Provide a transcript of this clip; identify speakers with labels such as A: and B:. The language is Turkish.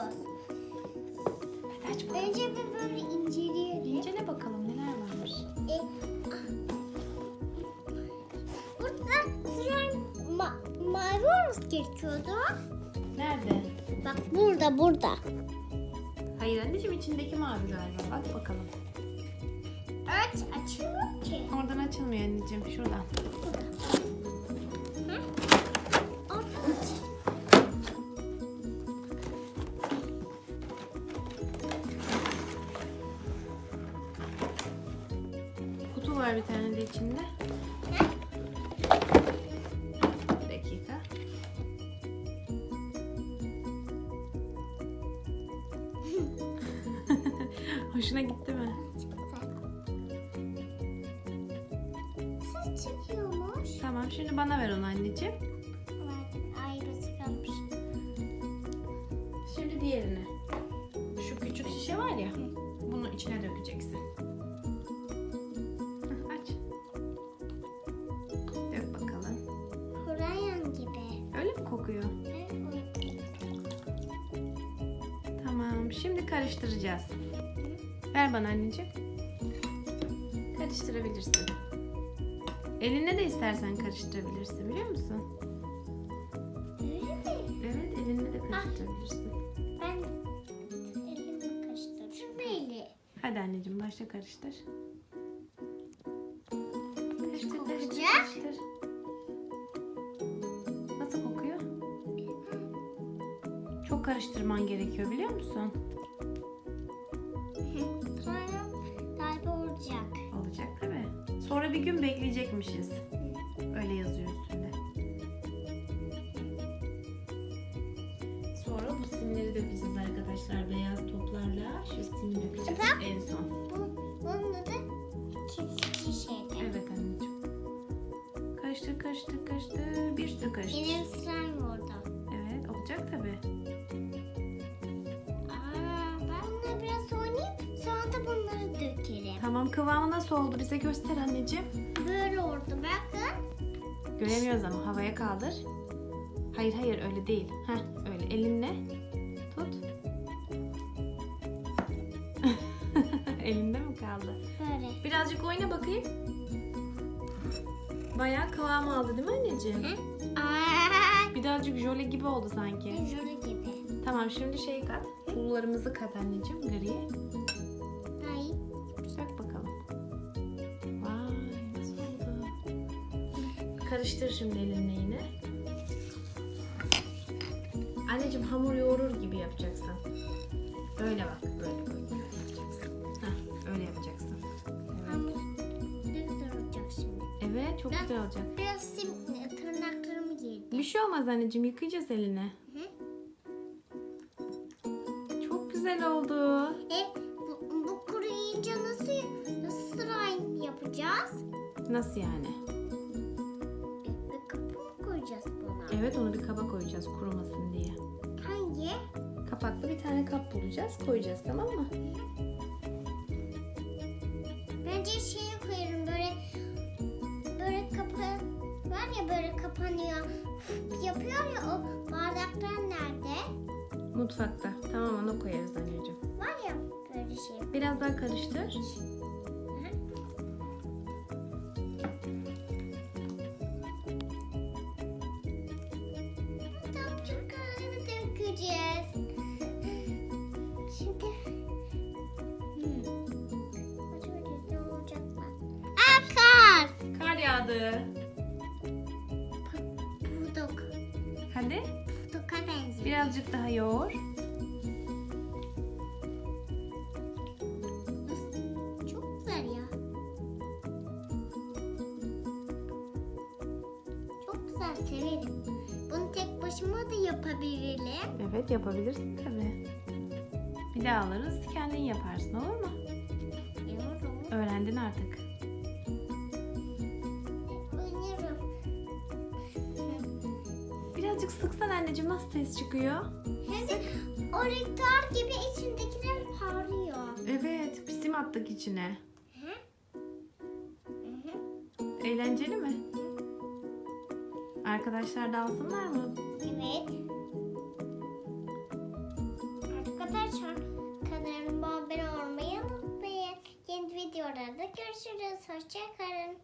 A: açıyoruz.
B: Hadi aç bakalım.
A: Önce bir böyle inceleyelim.
B: İncele bakalım neler varmış.
A: E, burada slime ma mavi olması gerekiyordu.
B: Nerede?
A: Bak burada burada.
B: Hayır anneciğim içindeki mavi galiba. Bak bakalım.
A: Evet açılmıyor ki.
B: Oradan açılmıyor anneciğim. Şuradan. Var bir tane de içinde. Bir dakika. Hoşuna gitti mi?
A: Ses çıkıyormuş.
B: Tamam şimdi bana ver onu anneciğim.
A: Ayrısı kalmış.
B: Şimdi diğerini. Şu küçük şişe var ya. Bunu içine dökeceksin. Tamam. Şimdi karıştıracağız. Ver bana anneciğim. Karıştırabilirsin. Eline de istersen karıştırabilirsin biliyor musun? Evet elinle de karıştırabilirsin.
A: Ben elimi karıştırdım. Böyle.
B: Hadi anneciğim başla karıştır. Karıştır, karıştır, karıştır. Çok karıştırman gerekiyor biliyor musun?
A: Sonra galiba olacak.
B: Olacak tabii. Sonra bir gün bekleyecekmişiz. Öyle yazıyor üstünde. Sonra bu simleri dökeceğiz arkadaşlar. Beyaz toplarla şu simi dökeceğiz
A: Bak.
B: en son.
A: Bu, bunun adı kesici şeydi.
B: Evet anneciğim. Karıştır karıştır karıştır. Bir sürü karıştır.
A: Benim slime orada.
B: Evet olacak tabii. Tamam kıvamı nasıl oldu bize göster anneciğim.
A: Böyle oldu bakın.
B: Göremiyoruz ama havaya kaldır. Hayır hayır öyle değil. Heh öyle elinle tut. Elinde mi kaldı?
A: Böyle.
B: Birazcık oyna bakayım. Bayağı kıvam aldı değil mi anneciğim?
A: Aa,
B: Birazcık jöle gibi oldu sanki.
A: jöle gibi.
B: Tamam şimdi şey kat. Pullarımızı kat anneciğim griye. Karıştır şimdi elinle yine. Anneciğim hamur yoğurur gibi yapacaksın. Öyle bak. Böyle böyle, böyle yapacaksın. Heh, öyle yapacaksın.
A: Hamur güzel olacak şimdi.
B: Evet çok
A: Ben-
B: güzel olacak.
A: Biraz sim tırnaklarımı girdi.
B: Bir şey olmaz anneciğim yıkayacağız eline.
A: Hı?
B: Çok güzel oldu.
A: E, bu, bu kuruyunca nasıl, nasıl slime yapacağız?
B: Nasıl yani? Evet onu bir kaba koyacağız kurumasın diye.
A: Hangi?
B: Kapaklı bir tane kap bulacağız koyacağız tamam mı?
A: Bence şeye koyarım böyle böyle kapı var ya böyle kapanıyor yapıyor ya o bardaklar nerede?
B: Mutfakta. Tamam onu koyarız anneciğim.
A: Var ya böyle şey.
B: Biraz daha karıştır. Kar yağdı.
A: Pudok.
B: Hadi
A: Pudoka benziyor.
B: birazcık daha yoğur.
A: Çok güzel ya. Çok güzel severim. Bunu tek başıma da yapabilirim.
B: Evet yapabilirsin tabii. Bir daha alırız kendin yaparsın olur mu?
A: Yorum.
B: Öğrendin artık. Birazcık sıksan anneciğim nasıl ses çıkıyor?
A: De o rektör gibi içindekiler parlıyor.
B: Evet sim attık içine.
A: Hı hı.
B: Eğlenceli mi? Arkadaşlar da alsınlar mı?
A: Evet. arkadaşlar kanalıma abone olmayı unutmayın. Yeni videolarda görüşürüz. Hoşçakalın.